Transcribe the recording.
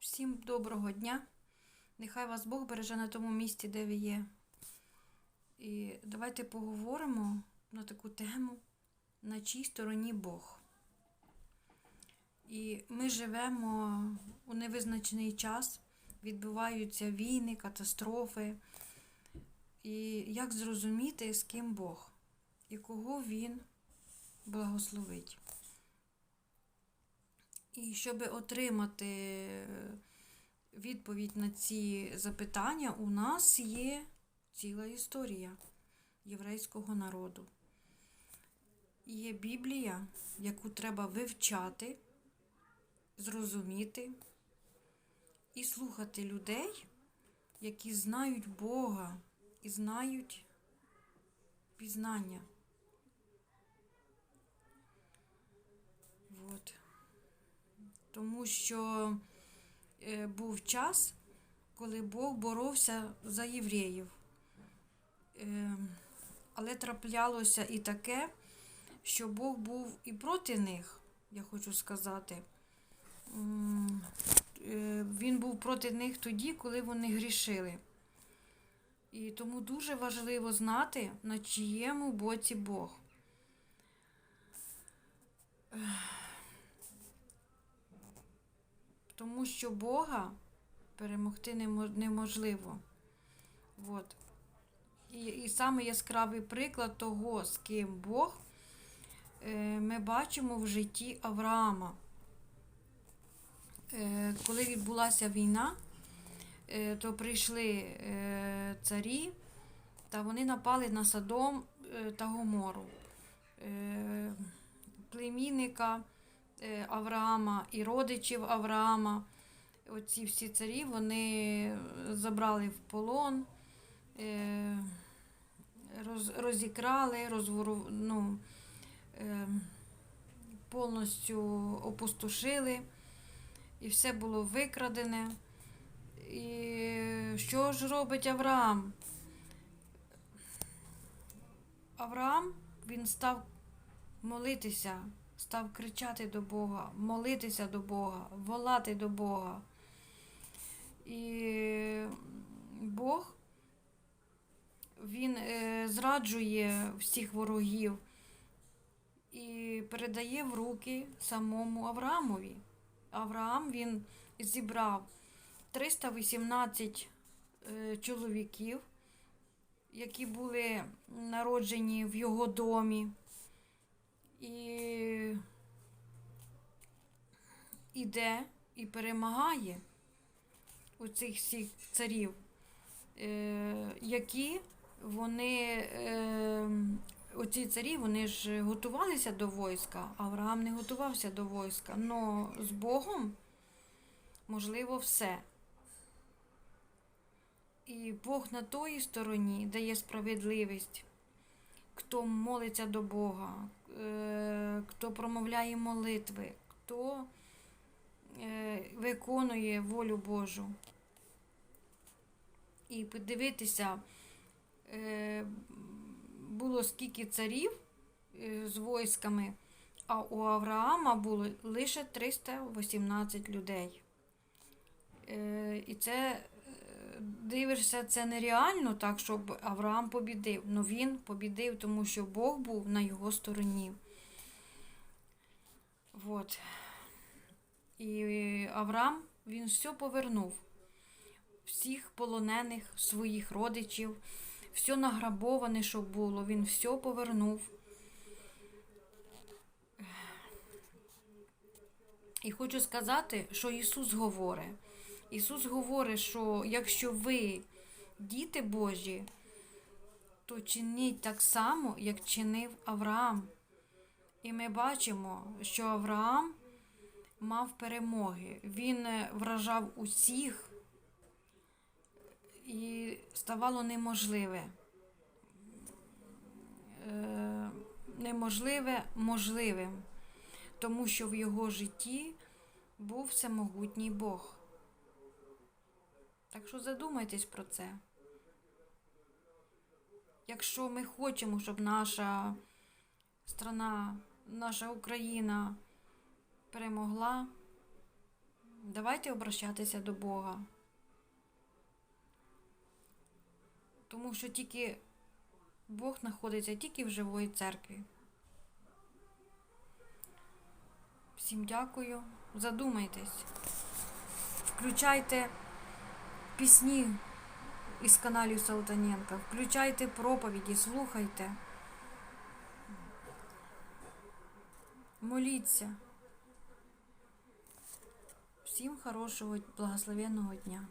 Всім доброго дня. Нехай вас Бог береже на тому місці, де ви є. І давайте поговоримо на таку тему, на чій стороні Бог. І ми живемо у невизначений час, відбуваються війни, катастрофи. І як зрозуміти, з ким Бог і кого Він благословить. І щоб отримати відповідь на ці запитання, у нас є ціла історія єврейського народу. Є Біблія, яку треба вивчати, зрозуміти і слухати людей, які знають Бога і знають пізнання. Вот. Тому що е, був час, коли Бог боровся за євреїв. Е, але траплялося і таке, що Бог був і проти них, я хочу сказати. Е, Він був проти них тоді, коли вони грішили. І тому дуже важливо знати, на чиєму боці Бог. Тому що Бога перемогти неможливо. От. І, і саме яскравий приклад того, з ким Бог, е, ми бачимо в житті Авраама. Е, Коли відбулася війна, е, то прийшли царі, та вони напали на Содом е, та Гомору. Племінника Авраама і родичів Авраама. Оці всі царі вони забрали в полон, е, роз, розікрали, розвору, ну, е, повністю опустошили, і все було викрадене. І що ж робить Авраам? Авраам він став молитися, став кричати до Бога, молитися до Бога, волати до Бога. І Бог він е, зраджує всіх ворогів і передає в руки самому Авраамові. Авраам він зібрав 318 е, чоловіків, які були народжені в його домі. І іде і перемагає у цих всіх царів, е, які вони, е, оці царі, вони ж готувалися до війська, Авраам не готувався до війська, але з Богом можливо все. І Бог на тої стороні дає справедливість, хто молиться до Бога, хто промовляє молитви, хто е, виконує волю Божу. І подивитися, е, було скільки царів е, з військами, а у Авраама було лише 318 людей. Е, І це е, дивишся, це нереально так, щоб Авраам побідив. Ну він побідив, тому що Бог був на його стороні. Вот. І Авраам він все повернув. Всіх полонених своїх родичів, все награбоване, що було, він все повернув. І хочу сказати, що Ісус говорить. Ісус говорить, що якщо ви діти Божі, то чиніть так само, як чинив Авраам. І ми бачимо, що Авраам мав перемоги. Він е, вражав усіх і ставало неможливе. Е, Неможливе можливим, тому що в його житті був всемогутній Бог. Так що задумайтесь про це. Якщо ми хочемо, щоб наша страна, наша Україна перемогла, Давайте обращатися до Бога. Тому що тільки Бог знаходиться тільки в живої церкві. Всім дякую. Задумайтесь. Включайте пісні із каналів Салтаненка, включайте проповіді, слухайте. Моліться. Всім хорошого, благословенного дня.